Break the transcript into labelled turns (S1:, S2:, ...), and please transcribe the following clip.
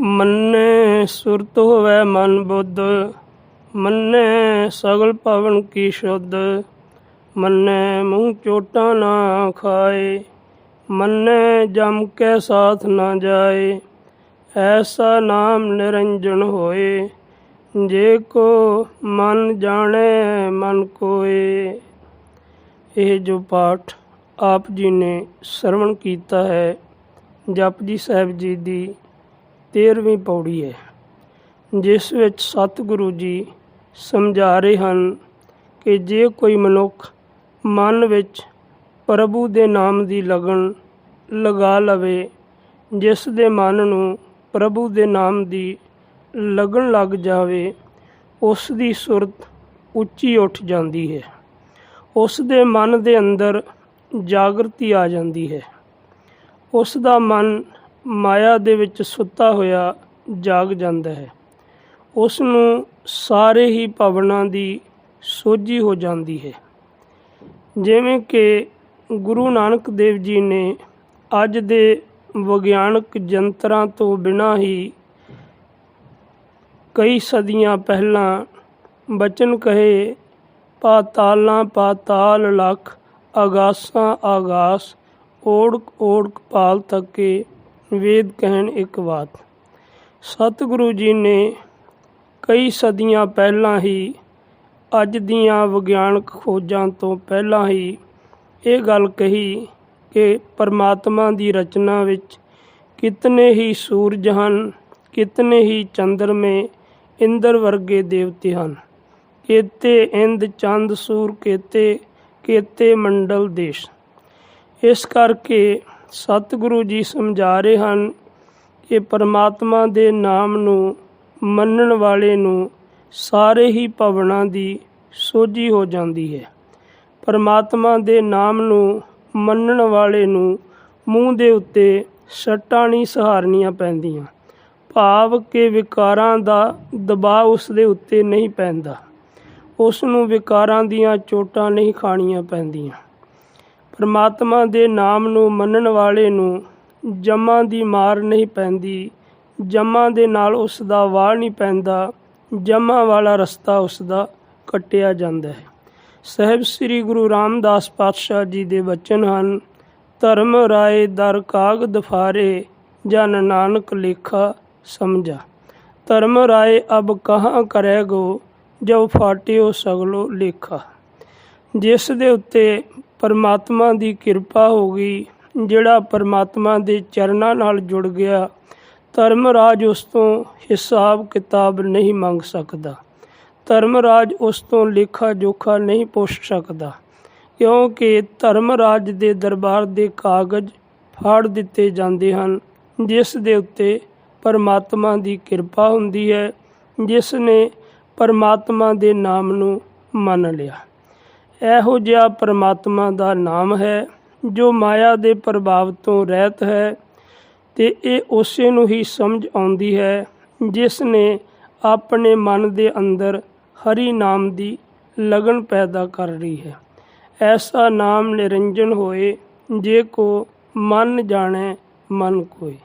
S1: ਮੰਨੇ ਸੁਰਤ ਹੋਵੇ ਮਨ ਬੁੱਧ, ਮੰਨੇ ਸਗਲ ਪਵਨ ਕੀ ਸ਼ੁੱਧ, ਮੰਨੇ ਮੂੰਹ ਚੋਟਾਂ ਨਾ ਖਾਏ, ਮੰਨੇ ਜਮ ਕੇ ਸਾਥ ਨਾ ਜਾਏ, ਐਸਾ ਨਾਮ ਨਿਰੰਜਨ ਹੋਏ, ਜੇ ਕੋ ਮਨ ਜਾਣੇ ਮਨ ਕੋਏ। ਇਹ ਜੋ ਪਾਠ ਆਪ ਜੀ ਨੇ ਸਰਵਣ ਕੀਤਾ ਹੈ, ਜਪਜੀ ਸਾਹਿਬ ਜੀ ਦੀ 13ਵੀਂ ਪੌੜੀ ਹੈ, ਜਿਸ ਵਿੱਚ ਸਤਿਗੁਰੂ ਜੀ ਸਮਝਾ ਰਹੇ ਹਨ ਕਿ ਜੇ ਕੋਈ ਮਨੁੱਖ ਮਨ ਵਿੱਚ ਪ੍ਰਭੂ ਦੇ ਨਾਮ ਦੀ ਲਗਨ ਲਗਾ ਲਵੇ, ਜਿਸ ਦੇ ਮਨ ਨੂੰ ਪ੍ਰਭੂ ਦੇ ਨਾਮ ਦੀ ਲਗਨ ਲੱਗ ਜਾਵੇ, ਉਸ ਦੀ ਸੁਰਤ ਉੱਚੀ ਉੱਠ ਜਾਂਦੀ ਹੈ। ਉਸ ਦੇ ਮਨ ਦੇ ਅੰਦਰ ਜਾਗਰਤੀ ਆ ਜਾਂਦੀ ਹੈ। ਉਸ ਦਾ ਮਨ ਮਾਇਆ ਦੇ ਵਿੱਚ ਸੁੱਤਾ ਹੋਇਆ ਜਾਗ ਜਾਂਦਾ ਹੈ। ਉਸ ਨੂੰ ਸਾਰੇ ਹੀ ਭਵਨਾਂ ਦੀ ਸੋਝੀ ਹੋ ਜਾਂਦੀ ਹੈ। ਜਿਵੇਂ ਕਿ ਗੁਰੂ ਨਾਨਕ ਦੇਵ ਜੀ ਨੇ ਅੱਜ ਦੇ ਵਿਗਿਆਨਕ ਜੰਤਰਾਂ ਤੋਂ ਬਿਨਾਂ ਹੀ ਕਈ ਸਦੀਆਂ ਪਹਿਲਾਂ ਬਚਨ ਕਹੇ ਪਾਤਾਲਾਂ ਪਾਤਾਲ ਲੱਖ ਆਗਾਸਾਂ ਆਗਾਸ ਓੜਕ ਓੜਕ ਪਾਲ ਤੱਕੇ ਵੇਦ ਕਹਿਣ ਇੱਕ ਬਾਤ। ਸਤਿਗੁਰੂ ਜੀ ਨੇ ਕਈ ਸਦੀਆਂ ਪਹਿਲਾਂ ਹੀ ਅੱਜ ਦੀਆਂ ਵਿਗਿਆਨਕ ਖੋਜਾਂ ਤੋਂ ਪਹਿਲਾਂ ਹੀ ਇਹ ਗੱਲ ਕਹੀ ਕਿ ਪਰਮਾਤਮਾ ਦੀ ਰਚਨਾ ਵਿੱਚ ਕਿਤਨੇ ਹੀ ਸੂਰਜ ਹਨ, ਕਿਤਨੇ ਹੀ ਚੰਦਰਮੇ ਇੰਦਰ ਵਰਗੇ ਦੇਵਤੇ ਹਨ। ਕੇਤੇ ਇੰਦ, ਚੰਦ, ਸੂਰ, ਕੇਤੇ ਕੇਤੇ ਮੰਡਲ, ਦੇਸ਼। ਇਸ ਕਰਕੇ ਸਤਿਗੁਰੂ ਜੀ ਸਮਝਾ ਰਹੇ ਹਨ ਕਿ ਪਰਮਾਤਮਾ ਦੇ ਨਾਮ ਨੂੰ ਮੰਨਣ ਵਾਲੇ ਨੂੰ ਸਾਰੇ ਹੀ ਭਵਨਾਂ ਦੀ ਸੋਝੀ ਹੋ ਜਾਂਦੀ ਹੈ। ਪਰਮਾਤਮਾ ਦੇ ਨਾਮ ਨੂੰ ਮੰਨਣ ਵਾਲੇ ਨੂੰ ਮੂੰਹ ਦੇ ਉੱਤੇ ਸੱਟਾਂ ਨਹੀਂ ਸਹਾਰਨੀਆਂ ਪੈਂਦੀਆਂ। ਭਾਵ ਕਿ ਵਿਕਾਰਾਂ ਦਾ ਦਬਾਅ ਉਸ ਦੇ ਉੱਤੇ ਨਹੀਂ ਪੈਂਦਾ। ਉਸ ਨੂੰ ਵਿਕਾਰਾਂ ਦੀਆਂ ਚੋਟਾਂ ਨਹੀਂ ਖਾਣੀਆਂ ਪੈਂਦੀਆਂ। ਪਰਮਾਤਮਾ ਦੇ ਨਾਮ ਨੂੰ ਮੰਨਣ ਵਾਲੇ ਨੂੰ ਜਮਾਂ ਦੀ ਮਾਰ ਨਹੀਂ ਪੈਂਦੀ। ਜਮਾਂ ਦੇ ਨਾਲ ਉਸ ਦਾ ਵਾਹ ਨਹੀਂ ਪੈਂਦਾ। ਜਮਾਂ ਵਾਲਾ ਰਸਤਾ ਉਸ ਦਾ ਕੱਟਿਆ ਜਾਂਦਾ ਹੈ। ਸਹਿਬ ਸ੍ਰੀ ਗੁਰੂ ਰਾਮਦਾਸ ਪਾਤਸ਼ਾਹ ਜੀ ਦੇ ਬਚਨ ਹਨ, ਧਰਮ ਰਾਏ ਦਰ ਕਾਗ ਫਾਰੇ, ਜਨ ਨਾਨਕ ਲੇਖਾ ਸਮਝਾ। ਧਰਮ ਰਾਏ ਅਬ ਕਹਾਂ ਕਰੇਗੋ ਜੋ ਫਾਟਿਓ ਸਗਲੋ ਲੇਖਾ। ਜਿਸ ਦੇ ਉੱਤੇ ਪਰਮਾਤਮਾ ਦੀ ਕਿਰਪਾ ਹੋ ਗਈ, ਜਿਹੜਾ ਪਰਮਾਤਮਾ ਦੇ ਚਰਨਾਂ ਨਾਲ ਜੁੜ ਗਿਆ। ਧਰਮ ਰਾਜ ਉਸ ਤੋਂ ਹਿਸਾਬ ਕਿਤਾਬ ਨਹੀਂ ਮੰਗ ਸਕਦਾ। ਧਰਮ ਰਾਜ ਉਸ ਤੋਂ ਲੇਖਾ ਜੋਖਾ ਨਹੀਂ ਪੁੱਛ ਸਕਦਾ, ਕਿਉਂਕਿ ਧਰਮ ਰਾਜ ਦੇ ਦਰਬਾਰ ਦੇ ਕਾਗਜ਼ ਫਾੜ ਦਿੱਤੇ ਜਾਂਦੇ ਹਨ, ਜਿਸ ਦੇ ਉੱਤੇ ਪਰਮਾਤਮਾ ਦੀ ਕਿਰਪਾ ਹੁੰਦੀ ਹੈ, ਜਿਸ ਨੇ ਪਰਮਾਤਮਾ ਦੇ ਨਾਮ ਨੂੰ ਮੰਨ ਲਿਆ। ਇਹੋ ਜਿਹਾ ਪਰਮਾਤਮਾ ਦਾ ਨਾਮ ਹੈ, ਜੋ ਮਾਇਆ ਦੇ ਪ੍ਰਭਾਵ ਤੋਂ ਰਹਿਤ ਹੈ ਤੇ ਇਹ ਉਸੇ ਨੂੰ ਹੀ ਸਮਝ ਆਉਂਦੀ ਹੈ, ਜਿਸ ਨੇ ਆਪਣੇ ਮਨ ਦੇ ਅੰਦਰ ਹਰੀ ਨਾਮ ਦੀ ਲਗਨ ਪੈਦਾ ਕਰ ਰਹੀ ਹੈ। ਐਸਾ ਨਾਮ ਨਿਰੰਜਨ ਹੋਏ, ਜੇ ਕੋ ਮਨ ਜਾਣੈ ਮਨ ਕੋਈ।